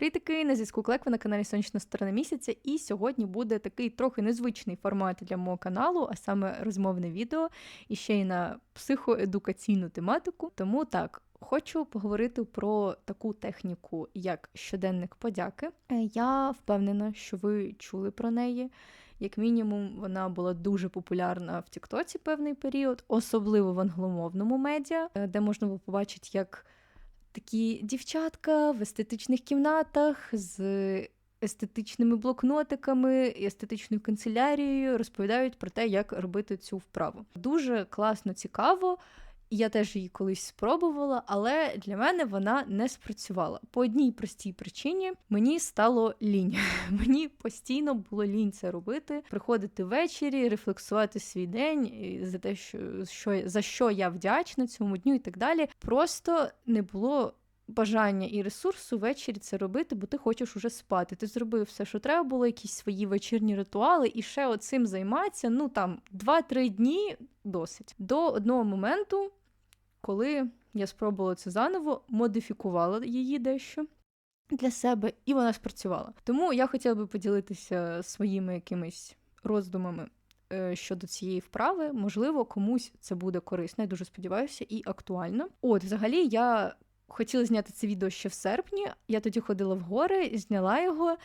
Привітки, на зв'язку Клек, ви на каналі Сонячна сторона місяця, і сьогодні буде такий трохи незвичний формат для мого каналу, а саме розмовне відео, і ще й на психоедукаційну тематику. Тому так. Хочу поговорити про таку техніку, як щоденник подяки. Е, Я впевнена, що ви чули про неї. Як мінімум, вона була дуже популярна в Тіктоці певний період, особливо в англомовному медіа, е, де можна було побачити, як такі дівчатка в естетичних кімнатах з естетичними блокнотиками і естетичною канцелярією розповідають про те, як робити цю вправу. Дуже класно, цікаво. Я теж її колись спробувала, але для мене вона не спрацювала. По одній простій причині мені стало лінь. Мені постійно було лінь це робити, приходити ввечері, рефлексувати свій день і за те, що, що за що я вдячна цьому дню, і так далі. Просто не було. Бажання і ресурсу ввечері це робити, бо ти хочеш уже спати. Ти зробив все, що треба було, якісь свої вечірні ритуали, і ще оцим займатися. Ну там 2-3 дні досить. До одного моменту, коли я спробувала це заново, модифікувала її дещо для себе, і вона спрацювала. Тому я хотіла би поділитися своїми якимись роздумами е, щодо цієї вправи. Можливо, комусь це буде корисно, я дуже сподіваюся, і актуально. От, взагалі, я хотіла зняти це відео ще в серпні. Я тоді ходила в гори, зняла його.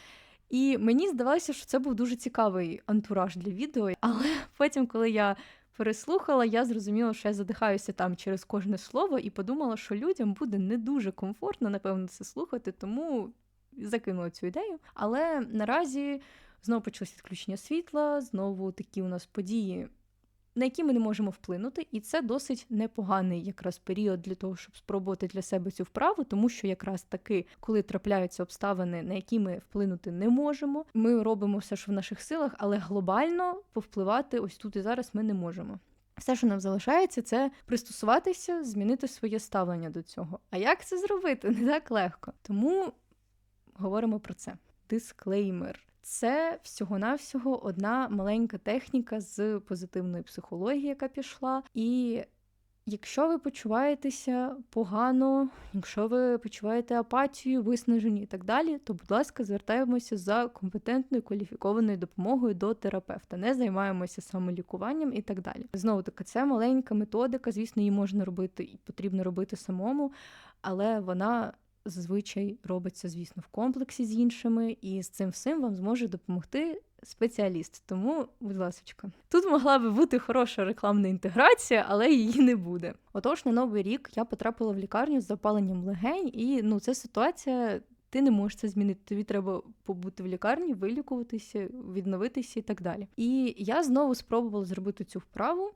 І мені здавалося, що це був дуже цікавий антураж для відео. Але потім, коли я переслухала, я зрозуміла, що я задихаюся там через кожне слово, і подумала, що людям буде не дуже комфортно, напевно, це слухати, тому закинула цю ідею. Але наразі знову почалось відключення світла, знову такі у нас події. На які ми не можемо вплинути, і це досить непоганий якраз період для того, щоб спробувати для себе цю вправу, тому що якраз таки, коли трапляються обставини, на які ми вплинути не можемо, ми робимо все, що в наших силах, але глобально повпливати ось тут і зараз ми не можемо. Все, що нам залишається, це пристосуватися, змінити своє ставлення до цього. А як це зробити? Не так легко. Тому говоримо про це. Дисклеймер. Це всього-навсього одна маленька техніка з позитивної психології, яка пішла. І якщо ви почуваєтеся погано, якщо ви почуваєте апатію, виснажені і так далі, то, будь ласка, звертаємося за компетентною кваліфікованою допомогою до терапевта, не займаємося самолікуванням і так далі. Знову таки, це маленька методика, звісно, її можна робити і потрібно робити самому, але вона зазвичай робиться, звісно, в комплексі з іншими, і з цим всім вам зможе допомогти спеціаліст. Тому, будь ласка, тут могла би бути хороша рекламна інтеграція, але її не буде. Отож, на новий рік я потрапила в лікарню з запаленням легень, і ну, це ситуація. Ти не можеш це змінити. Тобі треба побути в лікарні, вилікуватися, відновитися і так далі. І я знову спробувала зробити цю вправу,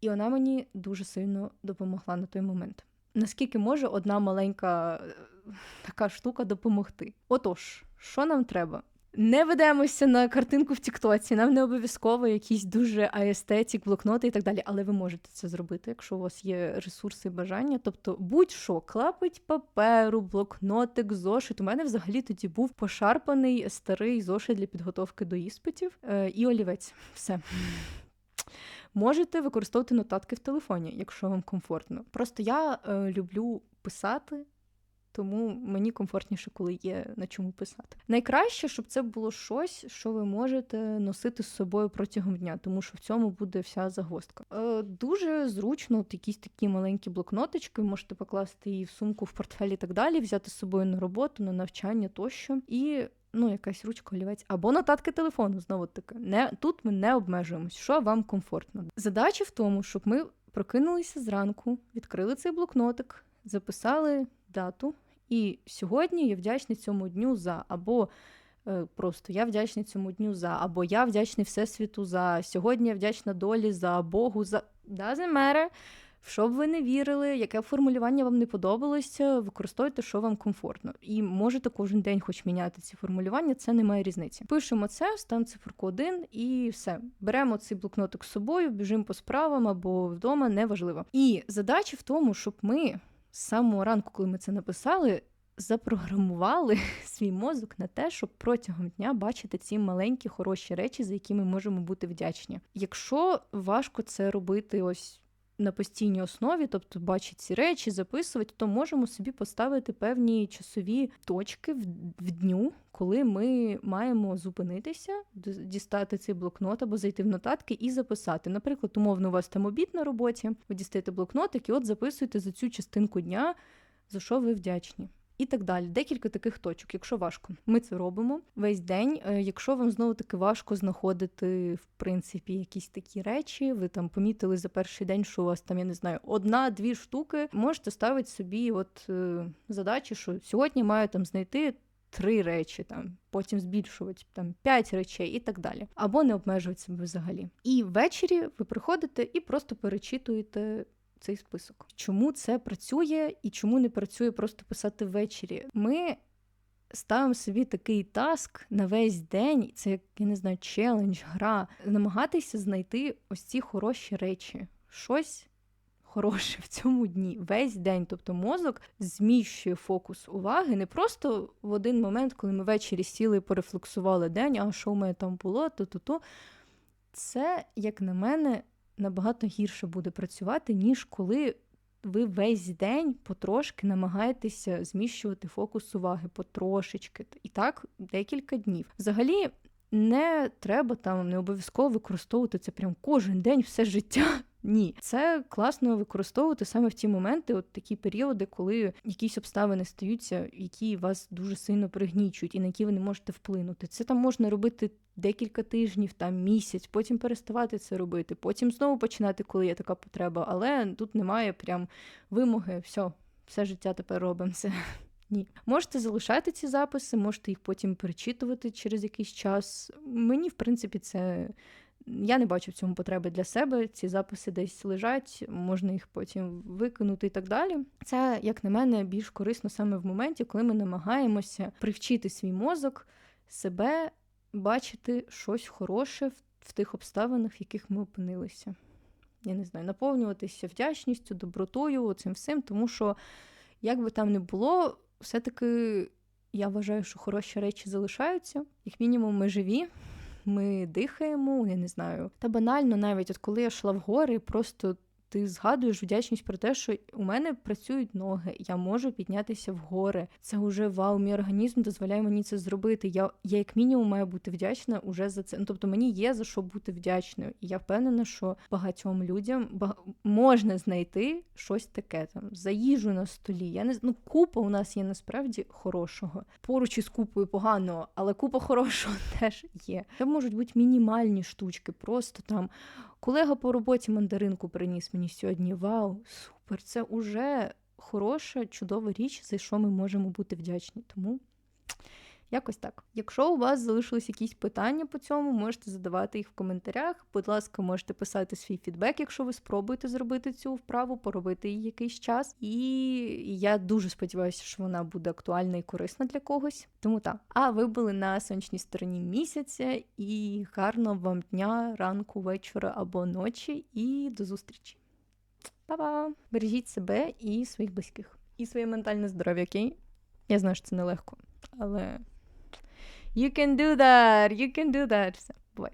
і вона мені дуже сильно допомогла на той момент наскільки може одна маленька е, така штука допомогти. Отож, що нам треба? Не ведемося на картинку в Тіктоці, нам не обов'язково якісь дуже аестетік, блокноти і так далі, але ви можете це зробити, якщо у вас є ресурси і бажання. Тобто, будь-що, клапить паперу, блокнотик, зошит. У мене взагалі тоді був пошарпаний старий зошит для підготовки до іспитів е, і олівець. Все. Можете використовувати нотатки в телефоні, якщо вам комфортно. Просто я е, люблю писати. Тому мені комфортніше, коли є на чому писати. Найкраще, щоб це було щось, що ви можете носити з собою протягом дня, тому що в цьому буде вся загвоздка. Е, Дуже зручно, от якісь такі маленькі блокнотички, можете покласти її в сумку, в портфелі і так далі, взяти з собою на роботу, на навчання тощо. І ну, якась ручка, олівець, або нотатки телефону. Знову таки, не тут ми не обмежуємось, що вам комфортно. Задача в тому, щоб ми прокинулися зранку, відкрили цей блокнотик, записали дату. І сьогодні я вдячний цьому дню за або е, просто я вдячний цьому дню за, або я вдячний Всесвіту за сьогодні я вдячна долі за Богу за Doesn't matter. В що б ви не вірили, яке формулювання вам не подобалося, використовуйте, що вам комфортно. І можете кожен день хоч міняти ці формулювання, це не має різниці. Пишемо це, стан циферку 1 і все. Беремо цей блокнотик з собою, біжимо по справам або вдома, неважливо. І задача в тому, щоб ми з самого ранку, коли ми це написали, запрограмували свій мозок на те, щоб протягом дня бачити ці маленькі хороші речі, за які ми можемо бути вдячні. Якщо важко це робити ось на постійній основі, тобто бачить ці речі, записувати, то можемо собі поставити певні часові точки в, в дню, коли ми маємо зупинитися, дістати цей блокнот або зайти в нотатки і записати. Наприклад, умовно, у вас там обід на роботі, ви дістаєте блокнотик і от записуєте за цю частинку дня, за що ви вдячні. І так далі, декілька таких точок, якщо важко, ми це робимо весь день. Е, якщо вам знову таки важко знаходити в принципі якісь такі речі, ви там помітили за перший день, що у вас там я не знаю одна-дві штуки, можете ставити собі от е, задачі, що сьогодні маю там знайти. Три речі, там потім збільшувати там п'ять речей і так далі, або не обмежувати себе взагалі. І ввечері ви приходите і просто перечитуєте цей список. Чому це працює і чому не працює просто писати ввечері? Ми ставимо собі такий таск на весь день, це як я не знаю, челендж, гра, намагатися знайти ось ці хороші речі, щось. Хороше в цьому дні весь день, тобто мозок зміщує фокус уваги не просто в один момент, коли ми ввечері сіли і порефлексували день, а що в мене там було, то-то-то. Це, як на мене, набагато гірше буде працювати, ніж коли ви весь день потрошки намагаєтеся зміщувати фокус уваги потрошечки. І так декілька днів. Взагалі. Не треба там не обов'язково використовувати це прям кожен день все життя. Ні, це класно використовувати саме в ті моменти, от такі періоди, коли якісь обставини стаються, які вас дуже сильно пригнічують і на які ви не можете вплинути. Це там можна робити декілька тижнів, там місяць, потім переставати це робити, потім знову починати, коли є така потреба. Але тут немає прям вимоги, все, все життя тепер робимо це. Ні. Можете залишати ці записи, можете їх потім перечитувати через якийсь час. Мені, в принципі, це. Я не бачу в цьому потреби для себе. Ці записи десь лежать, можна їх потім викинути і так далі. Це, як на мене, більш корисно саме в моменті, коли ми намагаємося привчити свій мозок себе бачити щось хороше в, тих обставинах, в яких ми опинилися. Я не знаю, наповнюватися вдячністю, добротою, цим всім, тому що, як би там не було, все-таки я вважаю, що хороші речі залишаються. Як мінімум, ми живі, ми дихаємо, я не знаю. Та банально, навіть от коли я йшла в гори, просто ти згадуєш вдячність про те, що у мене працюють ноги, я можу піднятися в гори. Це вже вау, мій організм дозволяє мені це зробити. Я я як мінімум маю бути вдячна уже за це. Ну, тобто мені є за що бути вдячною. І я впевнена, що багатьом людям бага... можна знайти щось таке там за їжу на столі. Я не ну, купа у нас є насправді хорошого. Поруч із купою поганого, але купа хорошого теж є. Це можуть бути мінімальні штучки, просто там. Колега по роботі мандаринку приніс мені сьогодні. Вау, супер! Це уже хороша, чудова річ, за що ми можемо бути вдячні. Тому якось так. Якщо у вас залишились якісь питання по цьому, можете задавати їх в коментарях. Будь ласка, можете писати свій фідбек, якщо ви спробуєте зробити цю вправу, поробити її якийсь час. І я дуже сподіваюся, що вона буде актуальна і корисна для когось. Тому так. А ви були на сонячній стороні місяця і гарного вам дня, ранку, вечора або ночі. І до зустрічі. Па-па! Бережіть себе і своїх близьких. І своє ментальне здоров'я, окей? Я знаю, що це нелегко, але. you can do that. You can do that. What?